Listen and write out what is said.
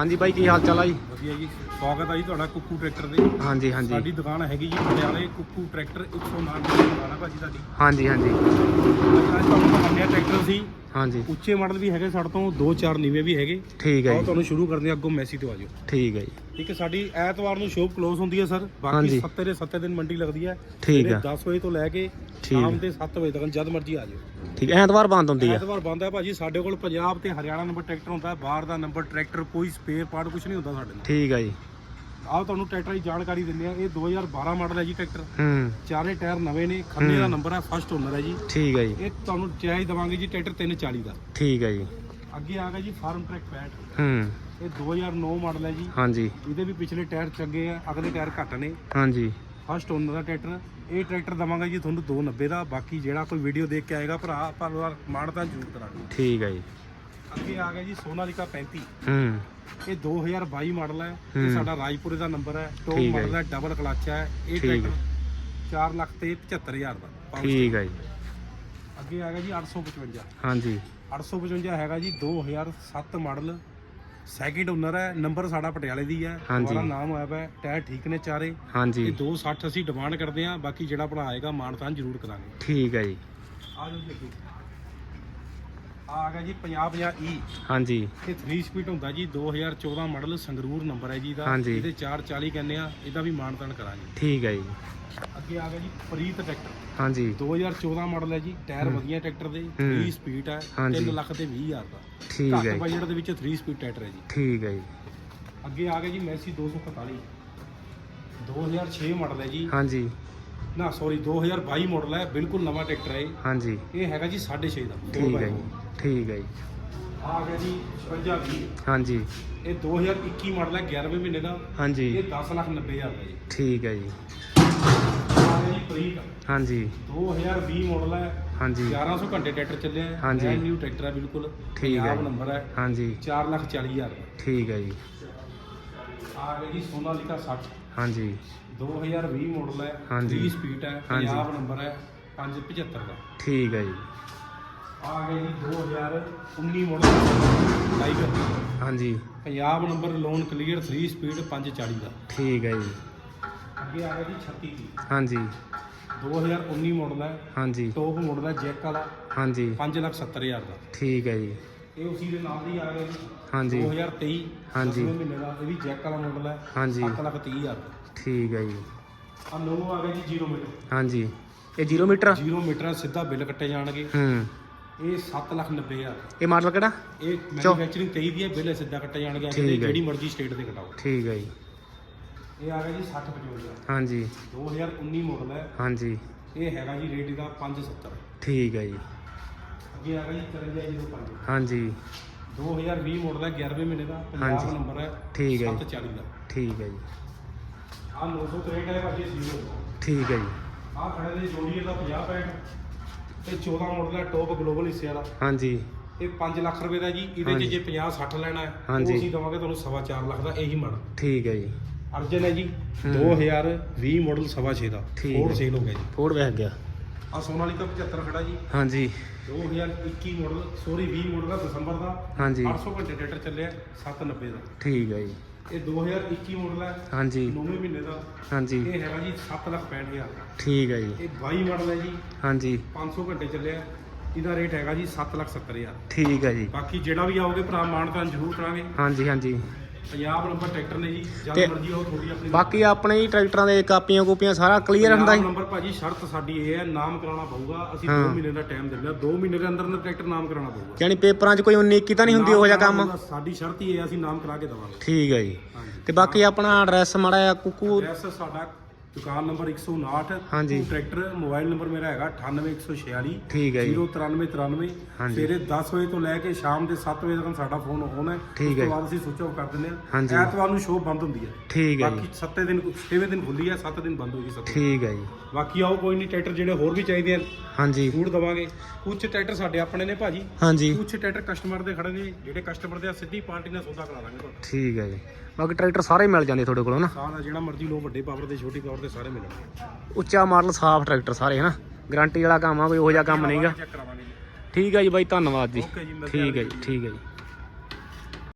ਹਾਂਜੀ ਬਾਈ ਕੀ ਹਾਲ ਚਾਲ ਆ ਜੀ? ਵਧੀਆ ਜੀ। ਸਵਾਗਤ ਹੈ ਜੀ ਤੁਹਾਡਾ ਕੁੱਕੂ ਟਰੈਕਟਰ ਦੇ ਹਾਂਜੀ ਹਾਂਜੀ। ਸਾਡੀ ਦੁਕਾਨ ਹੈਗੀ ਜੀ ਪਟਿਆਲੇ ਕੁੱਕੂ ਟਰੈਕਟਰ 109 ਦੀ ਦੁਕਾਨ ਹੈ ਭਾਜੀ ਸਾਡੀ ਹਾਂਜੀ ਹਾਂਜੀ। ਅੱਜ ਤੁਹਾਨੂੰ ਮੰਨਿਆ ਟਰੈਕਟਰ ਸੀ। ਹਾਂਜੀ। ਉੱਚੇ ਮਾਡਲ ਵੀ ਹੈਗੇ ਸਾਡੇ ਤੋਂ ਦੋ ਚਾਰ ਨੀਵੇਂ ਵੀ ਹੈਗੇ। ਠੀਕ ਹੈ ਜੀ। ਤੁਹਾਨੂੰ ਸ਼ੁਰੂ ਕਰਦੇ ਹਾਂ ਅੱਗੋਂ ਮੈਸੀ ਤੋਂ ਆਜੋ ਠੀਕ ਹੈ ਜੀ। ਠੀਕ ਹੈ ਸਾਡੀ ਐਤਵਾਰ ਨੂੰ ਸ਼ੋਪ ਕਲੋਜ਼ ਹੁੰਦੀ ਹੈ ਸਰ। ਬਾਕੀ ਹਾਂਜੀ। ਸੱਤੇ ਦੇ ਸੱਤੇ ਦਿਨ ਮੰਡੀ ਲੱਗਦੀ ਹੈ। ਠੀਕ ਹੈ। 10 ਵਜੇ ਤੋਂ ਲੈ ਕੇ ਸ਼ਾਮ ਹੈ। ਦੇ 7 ਵਜੇ ਤੱਕ ਜਦ ਮਰਜ਼ੀ ਆ ਜਾਓ ਠੀਕ ਹੈ, ਐਤਵਾਰ ਬੰਦ ਹੁੰਦੀ ਆ ਐਤਵਾਰ ਬੰਦ ਹੈ ਭਾਜੀ ਸਾਡੇ ਕੋਲ ਪੰਜਾਬ ਤੇ ਹਰਿਆਣਾ ਨੰਬਰ ਟਰੈਕਟਰ ਹੁੰਦਾ ਹੈ ਬਾਹਰ ਦਾ ਨੰਬਰ ਟਰੈਕਟਰ ਕੋਈ ਸਪੇਅਰ ਪਾਰਟ ਕੁਝ ਨਹੀਂ ਹੁੰਦਾ ਸਾਡੇ ਨਾਲ। ਠੀਕ ਹੈ ਜੀ। ਆਓ ਤੁਹਾਨੂੰ ਟਰੈਕਟਰ ਦੀ ਜਾਣਕਾਰੀ ਦਿੰਦੇ ਆ ਇਹ 2012 ਮਾਡਲ ਹੈ ਜੀ ਟਰੈਕਟਰ। ਹੂੰ। ਚਾਰੇ ਟਾਇਰ ਨਵੇਂ ਨੇ ਖੰਨੇ ਦਾ ਨੰਬਰ ਹੈ ਫਸਟ ਓਨਰ ਹੈ ਜੀ। ਠੀਕ ਹੈ ਜੀ। ਇਹ ਤੁਹਾਨੂੰ ਚਾਹੀ ਦਵਾਂਗੇ ਜੀ ਟਰੈਕਟਰ 340 ਦਾ। ਠੀਕ ਹੈ ਜੀ। ਅੱਗੇ ਆ ਗਿਆ ਜੀ ਫਾਰਮ ਟਰੈਕ 65 ਹੂੰ। ਇਹ 2009 ਮਾਡਲ ਹੈ ਜੀ। ਹਾਂਜੀ। ਇਹਦੇ ਵੀ ਪਿਛਲੇ ਟਾਇਰ ਚੰਗੇ ਆ ਅਗਲੇ ਟਾਇਰ ਘੱਟ ਨੇ। ਹਾਂਜੀ। ਫਸਟ ਓਨਰ ਦਾ ਟਰੈਕਟਰ ਇਹ ਟਰੈਕਟਰ ਦਵਾਂਗਾ ਜੀ ਤੁਹਾਨੂੰ 290 ਦਾ। ਬਾਕੀ ਜਿਹੜਾ ਕੋਈ ਵੀਡੀਓ ਦੇਖ ਕੇ ਆਏਗਾ ਭਰਾ ਪਰ ਮਾਣ ਤਾਂ ਜ਼ਰੂਰ ਕਰਾਂਗੇ। ਠੀਕ ਹੈ ਜੀ। ਅੱਗੇ ਆ ਗਿਆ ਜੀ ਸੋਨਾਲੀਕਾ 35 ਹੂੰ। ਇਹ 2022 ਮਾਡਲ ਹੈ। ਇਹ ਸਾਡਾ ਰਾਜਪੁਰੇ ਦਾ ਨੰਬਰ ਹੈ ਟੌਪ ਠੀਕ ਹੈ ਮਾਡਲ ਹੈ ਡਬਲ ਕਲਚ ਹੈ ਇਹ ਠੀਕ ਹੈ। ਟਰੈਕਟਰ 4 ਲੱਖ ਤੇ 75000 ਦਾ Power ਠੀਕ ਹੈ ਜੀ। steering। ਅੱਗੇ ਆ ਗਿਆ ਜੀ 855 ਹਾਂਜੀ। 855 ਹੈਗਾ ਜੀ 2007 ਮਾਡਲ। ਸੈਕਿੰਡ ਓਨਰ ਹੈ ਨੰਬਰ ਸਾਡਾ ਪਟਿਆਲੇ ਦੀ ਹੈ ਹਾਂਜੀ। ਦੁਬਾਰਾ ਨਾਮ ਹੋਇਆ ਹੈ ਟਾਇਰ ਠੀਕ ਨੇ ਚਾਰੇ। ਹਾਂਜੀ। ਇਹ 260 ਅਸੀਂ ਡਿਮਾਂਡ ਕਰਦੇ ਹਾਂ ਬਾਕੀ ਜਿਹੜਾ ਭਰਾ ਆਏਗਾ ਮਾਨਤਾਨ ਜ਼ਰੂਰ ਕਰਾਂਗੇ। ਠੀਕ ਹੈ ਜੀ। ਆ ਜਾਓ ਜੀ ਅੱਗੇ। ਆ ਗਿਆ ਜੀ 5050 E ਹਾਂਜੀ। ਇਹ 3 ਸਪੀਡ ਹੁੰਦਾ ਜੀ 2014 ਮਾਡਲ ਸੰਗਰੂਰ ਨੰਬਰ ਹੈ ਜੀ ਇਹਦਾ। ਹਾਂਜੀ। ਇਹਦੇ 440 ਕਹਿੰਦੇ ਆ ਇਹਦਾ ਵੀ ਮਾਨਤਾਨ ਕਰਾਂਗੇ। ਠੀਕ ਹੈ ਜੀ। ਅੱਗੇ ਆ ਗਿਆ ਜੀ ਪ੍ਰੀਤ ਟਰੈਕਟਰ। ਹਾਂਜੀ। 2014 ਮਾਡਲ ਹੈ ਜੀ ਟਾਇਰ ਵਧੀਆ ਟਰੈਕਟਰ ਦੇ 3 ਸਪੀਡ ਹੈ ਹਾਂਜੀ। 3 ਲੱਖ ਤੇ 20000 ਦਾ। ਠੀਕ ਹੈ ਘੱਟ ਜੀ। ਬਜਟ ਦੇ ਵਿੱਚ 3 ਸਪੀਡ ਟਰੈਕਟਰ ਹੈ ਜੀ। ਠੀਕ ਹੈ ਜੀ। ਅੱਗੇ ਆ ਗਿਆ ਜੀ ਮੈਸੀ 241 2006 ਮਾਡਲ ਹੈ ਜੀ। ਹਾਂਜੀ। ਨਾ ਸੌਰੀ 2022 ਮਾਡਲ ਹੈ ਬਿਲਕੁਲ ਨਵਾਂ ਟਰੈਕਟਰ ਹੈ ਇਹ। ਹਾਂਜੀ। ਇਹ ਹੈਗਾ ਜੀ 6.5 ਦਾ। ਠੀਕ ਹੈ ਜੀ। ਠੀਕ ਹੈ ਜੀ। ਆ ਗਿਆ ਜੀ 55 ਹਾਂਜੀ। ਇਹ 2021 ਮਾਡਲ ਹੈ 11ਵੇਂ ਮਹੀਨੇ ਦਾ। ਹਾਂਜੀ। ਇਹ 10 ਲੱਖ 90 ਹਜ਼ਾਰ ਦਾ ਜੀ। ਠੀਕ ਹੈ ਜੀ। ਆ ਗਿਆ ਜੀ ਪ੍ਰੀਤ। ਹਾਂਜੀ। 2020 ਮਾਡਲ ਹੈ ਹਾਂਜੀ। 1100 ਘੰਟੇ ਟਰੈਕਟਰ ਚੱਲਿਆ ਹੈ ਹਾਂਜੀ। ਨਿਊ ਟਰੈਕਟਰ ਹੈ ਬਿਲਕੁਲ। ਠੀਕ ਹੈ। ਨੰਬਰ ਹੈ ਹਾਂਜੀ। 4 ਲੱਖ 40 ਹਜ਼ਾਰ ਦਾ। ਠੀਕ ਹੈ ਜੀ। ਆ ਗਿਆ ਜੀ ਸੋਨਾਲੀਕਾ 60 ਹਾਂਜੀ। 2020 ਮਾਡਲ ਹੈ ਹਾਂਜੀ। 3 ਸਪੀਡ ਹੈ। ਪੰਜਾਬ ਨੰਬਰ ਹੈ 575 ਦਾ। ਠੀਕ ਹੈ ਜੀ। ਆ ਗਿਆ ਜੀ 2019 ਮਾਡਲ ਟਾਈਗਰ ਹਾਂਜੀ। Punjab number loan clear 3 speed 540 ਦਾ। ਠੀਕ ਹੈ ਜੀ। ਅੱਗੇ ਆ ਗਿਆ ਜੀ 36 ਦੀ ਹਾਂਜੀ 2019 ਮਾਡਲ ਹੈ ਹਾਂਜੀ। ਟੌਪ ਮਾਡਲ ਹੈ ਜੈਕ ਵਾਲਾ। ਹਾਂਜੀ। 5 ਲੱਖ 70 ਹਜ਼ਾਰ ਦਾ। ਠੀਕ ਹੈ ਜੀ। ਇਹ ਉਸੀ ਦੇ ਨਾਲ ਦੀ ਆ ਗਿਆ ਜੀ। ਹਾਂਜੀ। 2023 ਹਾਂਜੀ। ਮਹੀਨੇ ਦਾ ਇਹ ਵੀ ਜੈਕ ਵਾਲਾ ਮਾਡਲ ਹੈ। ਹਾਂਜੀ। 7 ਲੱਖ 30 ਹਜ਼ਾਰ ਦਾ। ਠੀਕ ਹੈ ਜੀ। ਆ ਨੋ ਆ ਗਿਆ ਜੀ 0 ਮੀਟਰ ਹਾਂਜੀ। ਇਹ 0 ਮੀਟਰ 0 ਮੀਟਰ ਸਿੱਧਾ ਬਿੱਲ ਕੱਟੇ ਜਾਣਗੇ। ਹੂੰ। ਇਹ 7 ਲੱਖ 90 ਹਜ਼ਾਰ। ਇਹ ਮਾਡਲ ਕਿਹੜਾ? ਇਹ ਮੈਨੂਫੈਕਚਰਿੰਗ 23 ਦੀ ਹੈ ਬਿੱਲ ਸਿੱਧਾ ਕੱਟੇ ਜਾਣਗੇ ਠੀਕ ਹੈ। ਜਿਹੜੀ ਮਰਜ਼ੀ ਸਟੇਟ ਦੇ ਕਟਾਓ। ਠੀਕ ਹੈ ਜੀ। ਇਹ ਆ ਗਿਆ ਜੀ 60 55 ਹਾਂਜੀ। 2019 ਮਾਡਲ ਹੈ। ਹਾਂਜੀ। ਇਹ ਹੈਗਾ ਜੀ ਰੇਟ ਦਾ 570 ਠੀਕ ਹੈ ਜੀ। ਅੱਗੇ ਆ ਗਿਆ ਜੀ 5305 ਹਾਂਜੀ। 2020 ਮਾਡਲ ਹੈ 11ਵੇਂ ਮਹੀਨੇ ਦਾ ਪੰਜਾਬ ਹਾਂਜੀ। ਨੰਬਰ ਹੈ ਠੀਕ ਹੈ ਜੀ। 740 ਦਾ। ਠੀਕ ਹੈ ਜੀ। ਆ 963 ਹੈ ਭਾਜੀ ਜ਼ੀਰੋ ਠੀਕ ਹੈ ਜੀ। ਆ ਖੜੇ ਦੇ ਜੋੜੀਏ ਦਾ 50 ਪੈਂਟ ਤੇ 14 ਮਾਡਲ ਹੈ ਟੌਪ ਗਲੋਬਲ ਹਿੱਸੇ ਵਾਲਾ। ਹਾਂਜੀ। ਇਹ 5 ਲੱਖ ਰੁਪਏ ਦਾ ਜੀ ਇਹਦੇ ਹਾਂਜੀ। ਚ ਜੇ 50 60 ਲੈਣਾ ਹੈ ਹਾਂਜੀ। ਉਹ ਅਸੀਂ ਦਵਾਂਗੇ ਤੁਹਾਨੂੰ ਸਵਾ ਚਾਰ ਲੱਖ ਦਾ ਇਹੀ ਮਾਡਲ ਠੀਕ ਹੈ ਜੀ। ਅਰਜਨ ਹੈ ਜੀ ਹੂੰ। 2020 ਮਾਡਲ ਸਵਾ 6 ਦਾ। ਠੀਕ ਹੋਰ ਹੈ। ਸੇਲ ਹੋ ਗਿਆ ਜੀ। ਫੋੜ ਵੇਖ ਗਿਆ। ਆ ਸੋਨਾਲੀਕਾ 75 ਖੜਾ ਜੀ। ਹਾਂਜੀ। 2021 ਮਾਡਲ ਸੋਰੀ 20 ਮਾਡਲ ਦਾ ਦਸੰਬਰ ਦਾ। ਹਾਂਜੀ। 800 ਘੰਟੇ ਟਰੈਕਟਰ ਚੱਲਿਆ 790 ਦਾ। ਠੀਕ ਹੈ ਜੀ। ਇਹ 2021 ਮਾਡਲ ਹੈ ਹਾਂਜੀ। 9ਵੇਂ ਮਹੀਨੇ ਦਾ। ਹਾਂਜੀ। ਇਹ ਹੈਗਾ ਜੀ 7 ਲੱਖ 65 ਹਜ਼ਾਰ। ਦਾ ਠੀਕ ਹੈ ਜੀ। ਇਹ 22 ਮਾਡਲ ਹੈ ਜੀ। ਹਾਂਜੀ। 500 ਘੰਟੇ ਚੱਲਿਆ। ਇਹਦਾ ਰੇਟ ਹੈਗਾ ਜੀ 7 ਲੱਖ 70 ਹਜ਼ਾਰ। ਠੀਕ ਹੈ ਜੀ। ਬਾਕੀ ਜਿਹੜਾ ਵੀ ਆਓਗੇ ਭਰਾ ਮਾਨਤਾਨ ਜ਼ਰੂਰ ਕਰਾਂਗੇ। ਹਾਂਜੀ ਹਾਂਜੀ। ਪੰਜਾਬ ਨੰਬਰ ਟਰੈਕਟਰ ਨੇ ਜੀ ਤੇ ਜਦ ਮਰਜ਼ੀ ਆਓ ਤੁਹਾਡੀ ਆਪਣੀ ਬਾਕੀ ਆਪਣੇ ਹੀ ਟਰੈਕਟਰਾਂ ਦੇ ਕਾਪੀਆਂ ਕੂਪੀਆਂ ਸਾਰਾ ਕਲੀਅਰ ਹੁੰਦਾ ਜੀ। ਨੰਬਰ ਭਾਜੀ ਸ਼ਰਤ ਸਾਡੀ ਇਹ ਹੈ ਨਾਮ ਕਰਾਉਣਾ ਪਊਗਾ ਅਸੀਂ 2 ਹਾਂ। ਮਹੀਨੇ ਦਾ ਟਾਈਮ ਦਿੰਦੇ ਹਾਂ 2 ਮਹੀਨੇ ਦੇ ਅੰਦਰ ਅੰਦਰ ਟਰੈਕਟਰ ਨਾਮ ਕਰਾਉਣਾ ਪਊਗਾ। ਯਾਨੀ ਪੇਪਰਾਂ 'ਚ ਕੋਈ 19 21 ਤਾਂ ਨਹੀਂ ਹੁੰਦੀ ਉਹ ਜਿਹਾ ਕੰਮ? ਸਾਡੀ ਸ਼ਰਤ ਹੀ ਇਹ ਹੈ ਅਸੀਂ ਨਾਮ ਕਰਾ ਕੇ ਦਵਾਂਗੇ। ਠੀਕ ਹੈ ਜੀ। ਤੇ ਬਾਕੀ ਆਪਣਾ ਐਡਰੈਸ ਮਾੜਾ ਜਿਹਾ ਕੁੱਕੂ ਐਡਰੈਸ ਸਾਡਾ ਦੁਕਾਨ ਨੰਬਰ 159 ਹਾਂਜੀ। ਟਰੈਕਟਰ ਮੋਬਾਈਲ ਨੰਬਰ ਮੇਰਾ ਹੈਗਾ 98146 ਠੀਕ ਹੈ ਜੀ। 09393 ਹਾਂਜੀ। ਸਵੇਰੇ 10 ਵਜੇ ਤੋਂ ਲੈ ਕੇ ਸ਼ਾਮ ਦੇ 7 ਵਜੇ ਤੱਕ ਸਾਡਾ ਫੋਨ ਔਨ ਹੈ। ਉਸ ਤੋਂ ਬਾਅਦ ਅਸੀਂ ਸੁਚ ਆਫ ਕਰ ਦਿੰਦੇ। ਹਾਂ। ਐਤਵਾਰ ਨੂੰ ਸ਼ੋਅ ਬੰਦ ਹੁੰਦੀ ਹੈ। ਠੀਕ ਹੈ ਬਾਕੀ 7 ਦਿਨ 6ਵੇਂ ਦਿਨ ਖੁੱਲੀ ਹੈ 7 ਦਿਨ ਬੰਦ ਹੋਗੀ 7 ਠੀਕ ਹੈ ਜੀ। ਬਾਕੀ ਆਓ ਕੋਈ ਨਹੀਂ ਟਰੈਕਟਰ ਜਿਹੜੇ ਹੋਰ ਵੀ ਚਾਹੀਦੇ ਆ ਹਾਂਜੀ। ਫੂਡ ਦਵਾਂਗੇ। ਕੁਝ ਟਰੈਕਟਰ ਸਾਡੇ ਆਪਣੇ ਨੇ ਭਾਜੀ। ਹਾਂਜੀ। ਕੁਝ ਟਰੈਕਟਰ ਕਸਟਮਰ ਦੇ ਖੜੇ ਨੇ ਜਿਹੜੇ ਕਸਟਮਰ ਦੇ ਆ ਸਿੱਧੀ ਪਾਰਟੀ ਨਾਲ ਸੌਦਾ ਕਰਾ ਦਾਂਗੇ ਠੀਕ ਹੈ ਜੀ। ਬਾਕੀ ਟਰੈਕਟਰ ਸਾਰੇ ਮਿਲ ਜਾਂਦੇ ਤੁਹਾਡੇ ਕੋਲੋਂ ਨਾ? ਸਾਰਾ ਜਿਹੜਾ ਮਰਜ਼ੀ ਲੋ ਵੱਡੇ ਪਾਵਰ ਦੇ ਛੋਟੀ ਪਾਵਰ ਦੇ ਸਾਰੇ ਮਿਲਣਗੇ। ਉੱਚਾ ਮਾਡਲ ਸਾਫ਼ ਟਰੈਕਟਰ ਸਾਰੇ ਹਨਾ? ਗਾਰੰਟੀ ਵਾਲਾ ਕੰਮ ਆ ਕੋਈ ਉਹੋ ਜਿਹਾ ਕੰਮ ਨਹੀਂਗਾ। ਚੈੱਕ ਕਰਾਵਾਂਗੇ ਜੀ। ਠੀਕ ਹੈ ਜੀ ਬਾਈ ਧੰਨਵਾਦ ਜੀ। ਓਕੇ ਜੀ ਮਿਲਦੇ ਠੀਕ ਹਾਂ ਜੀ ਠੀਕ ਹੈ ਜੀ।